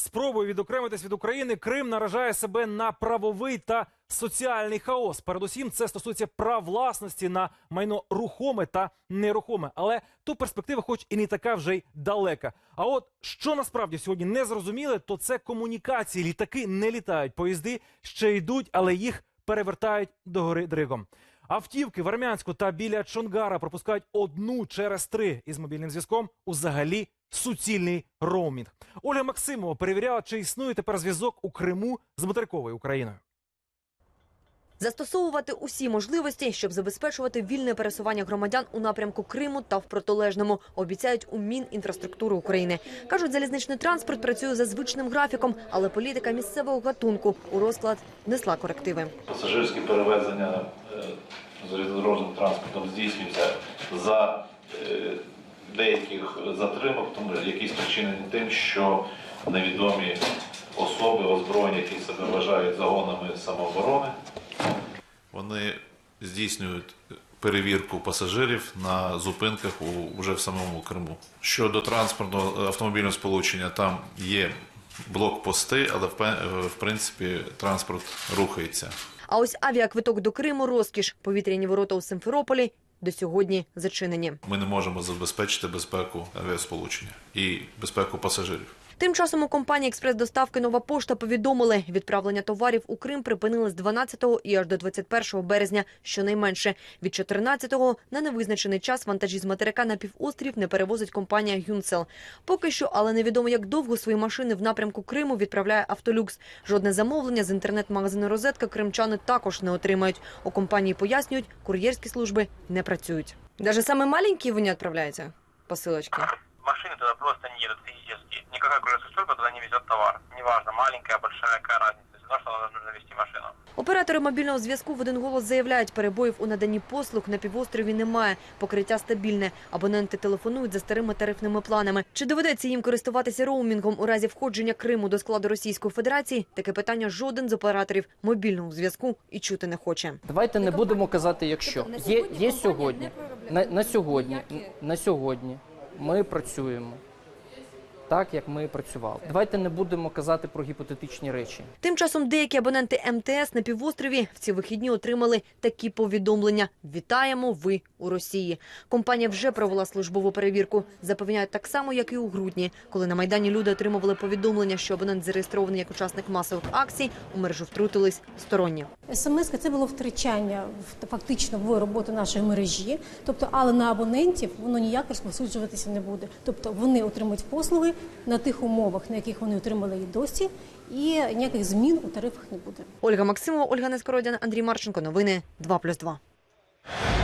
спробою відокремитись від України Крим наражає себе на правовий та соціальний хаос. Передусім, це стосується прав власності на майно рухоме та нерухоме. Але ту перспектива, хоч і не така вже й далека. А от що насправді сьогодні не зрозуміли, то це комунікації. Літаки не літають, поїзди ще йдуть, але їх перевертають догори дригом. Автівки в Армянську та біля Чонгара пропускають одну через три із мобільним зв'язком. Узагалі суцільний роумінг. Ольга Максимова перевіряла, чи існує тепер зв'язок у Криму з материковою Україною. Застосовувати усі можливості, щоб забезпечувати вільне пересування громадян у напрямку Криму та в протилежному, обіцяють у Мінінфраструктури України. Кажуть, залізничний транспорт працює за звичним графіком, але політика місцевого гатунку у розклад внесла корективи. Пасажирські перевезення е, залізнодорожним транспортом здійснюються за е, деяких затримок, тому які спричинені тим, що невідомі особи озброєні, які себе вважають загонами самооборони. Вони здійснюють перевірку пасажирів на зупинках у, вже в самому Криму. Щодо транспортного автомобільного сполучення, там є блокпости, але в принципі транспорт рухається. А ось авіаквиток до Криму розкіш. Повітряні ворота у Симферополі до сьогодні зачинені. Ми не можемо забезпечити безпеку авіасполучення і безпеку пасажирів. Тим часом у компанії експрес-доставки «Нова пошта» повідомили, відправлення товарів у Крим припинили з 12 і аж до 21 березня щонайменше. Від 14-го на невизначений час вантажі з материка на півострів не перевозить компанія «Юнсел». Поки що, але невідомо як довго свої машини в напрямку Криму відправляє «Автолюкс». Жодне замовлення з інтернет-магазину «Розетка» кримчани також не отримають. У компанії пояснюють, кур'єрські служби не працюють. Даже саме маленькі ви не посилочки? Машины туда просто не едут физически. Никакая грузослужба туда не везет товар. Неважно, маленькая, большая, какая разница. Все равно, что нужно вести машину. Оператори мобільного зв'язку в один голос заявляють, перебоїв у наданні послуг на півострові немає. Покриття стабільне. Абоненти телефонують за старими тарифними планами. Чи доведеться їм користуватися роумінгом у разі входження Криму до складу Російської Федерації? Таке питання жоден з операторів мобільного зв'язку і чути не хоче. Давайте не будемо казати, якщо є, є сьогодні. На, на сьогодні на сьогодні ми працюємо так, як ми працювали. Давайте не будемо казати про гіпотетичні речі. Тим часом деякі абоненти МТС на півострові в ці вихідні отримали такі повідомлення: Вітаємо, ви у Росії. Компанія вже провела службову перевірку. Запевняють так само, як і у грудні, коли на майдані люди отримували повідомлення, що абонент зареєстрований як учасник масових акцій. У мережу втрутились сторонні. СМС це було втручання в фактично в роботу нашої мережі. Тобто, але на абонентів воно ніяк розповсюджуватися не буде. Тобто вони отримують послуги на тих умовах, на яких вони отримали і досі, і ніяких змін у тарифах не буде. Ольга Максимова, Ольга Нескородян, Андрій Марченко. Новини 2+,2.